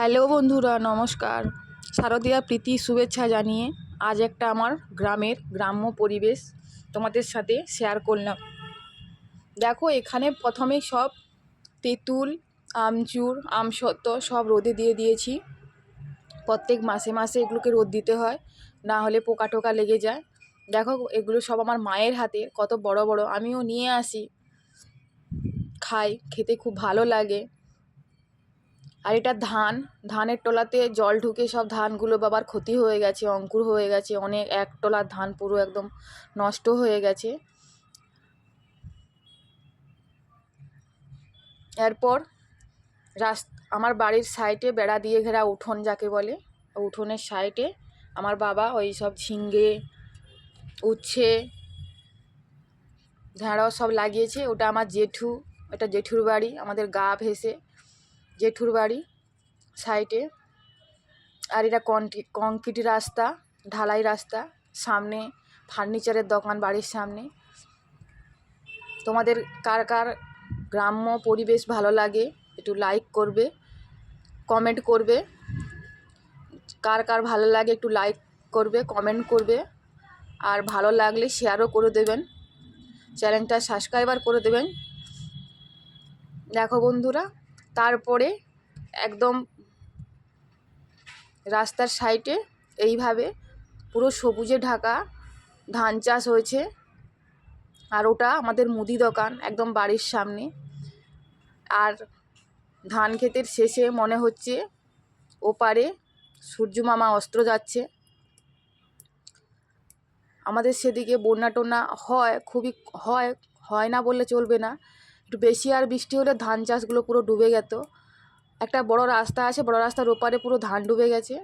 Hello বন্ধুরা, নমস্কার। শারদীয়া প্রীতি শুভেচ্ছা জানিয়ে আজ একটা আমার গ্রামের গ্রাম্য পরিবেশ তোমাদের সাথে শেয়ার করলাম। দেখো, এখানে প্রথমেই সব তেঁতুল, আমচুর আমসত্ত্ব সব রোদে দিয়ে দিয়েছি। প্রত্যেক মাসে মাসে এগুলোকে রোদ দিতে হয়, না হলে পোকা টোকা লেগে যায়। দেখো, এগুলো সব আমার মায়ের হাতে, কত বড় বড়। আমিও নিয়ে আসি। খাই, খেতে খুব ভালো লাগে। আর এটা ধান, ধানের টলাতে জল ঢুকে সব ধানগুলো বাবার ক্ষতি হয়ে গেছে, অঙ্কুর হয়ে গেছে, অনেক এক টলার ধান পুরো একদম নষ্ট হয়ে গেছে। এরপর রাস আমার বাড়ির সাইডে বেড়া দিয়ে ঘেরা উঠোন যাকে বলে, উঠোনের সাইডে আমার বাবা ওই সব ঝিঙ্গে, উচ্ছে ঢেঁড়স সব লাগিয়েছে। ওটা আমার জেঠু, এটা জেঠুর বাড়ি, আমাদের গা ভেসে। জেঠুর বাড়ি সাইডে। আর এটা কংক্রিট রাস্তা, ঢালাই রাস্তা, সামনে ফার্নিচারের দোকান বাড়ির সামনে। তোমাদের কার কার গ্রাম্য পরিবেশ ভালো লাগে একটু লাইক করবে কমেন্ট করবে। কার কার ভালো লাগে একটু লাইক করবে কমেন্ট করবে। আর ভালো লাগলে শেয়ারও করে দেবেন। চ্যানেলটা সাবস্ক্রাইবার করে দেবেন। দেখো বন্ধুরা তারপরে একদম রাস্তার সাইডে এইভাবে পুরো সবুজে ঢাকা ধান চাষ হয়েছে। আর ওটা আমাদের মুদি দোকান, একদম বাড়ির সামনে। আর ধান ক্ষেতের শেষে মনে হচ্ছে ওপারে সূর্য মামা অস্ত্র যাচ্ছে। আমাদের সেদিকে বন্যা টন্যা হয়, খুবই হয় হয় না বললে চলবে না। একটু বেশি আর বৃষ্টি হলে ধান চাষগুলো পুরো ডুবে গেত। একটা বড় রাস্তা আছে, বড় রাস্তার ওপারে পুরো ধান ডুবে গেছে।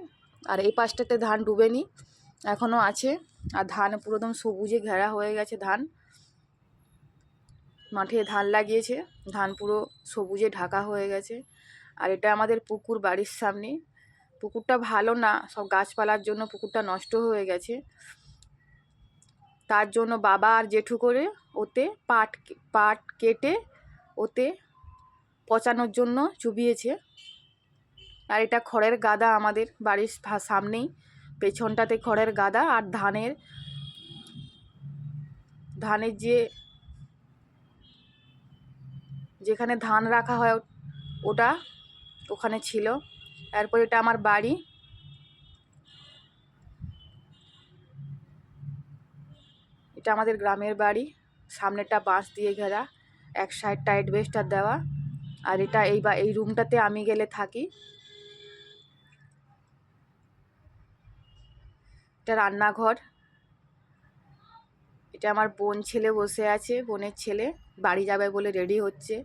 আর এই পাশটাতে ধান ডুবেনি, এখনও আছে। আর ধান পুরো একদম সবুজে ঘেরা হয়ে গেছে ধান। মাঠে ধান লাগিয়েছে, ধান পুরো সবুজে ঢাকা হয়ে গেছে। আর এটা আমাদের পুকুর বাড়ির সামনে। পুকুরটা ভালো না, সব গাছপালার জন্য পুকুরটা নষ্ট হয়ে গেছে। তার জন্য বাবা আর জেঠু করে ওতে পাট পাট কেটে ওতে পচানোর জন্য চুবিয়েছে। আর এটা খড়ের গাদা আমাদের বাড়ির সামনেই। পেছনটাতে খড়ের গাদা আর ধানের ধানের যে, যেখানে ধান রাখা হয় ওটা ওখানে ছিল। এরপর এটা আমার বাড়ি। এটা আমাদের গ্রামের বাড়ি। সামনেটা বাঁশ দিয়ে ঘেরা। এক সাইডটা অ্যাডভেস্টার দেওয়া আর এটা এই বা, এই রুমটাতে আমি গেলে থাকি। এটা রান্নাঘর। এটা আমার বোন ছেলে বসে আছে, বোনের ছেলে। বাড়ি যাবে বলে রেডি হচ্ছে।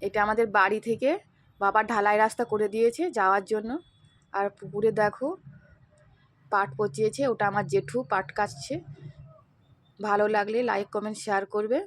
এটা আমাদের বাড়ি থেকে বাবা ঢালাই রাস্তা করে দিয়েছে যাওয়ার জন্য। আর পুকুরে দেখো, পাট পচিয়েছে, ওটা আমার জেঠু পাট কাটছে। ভালো লাগলে লাইক কমেন্ট শেয়ার করবে।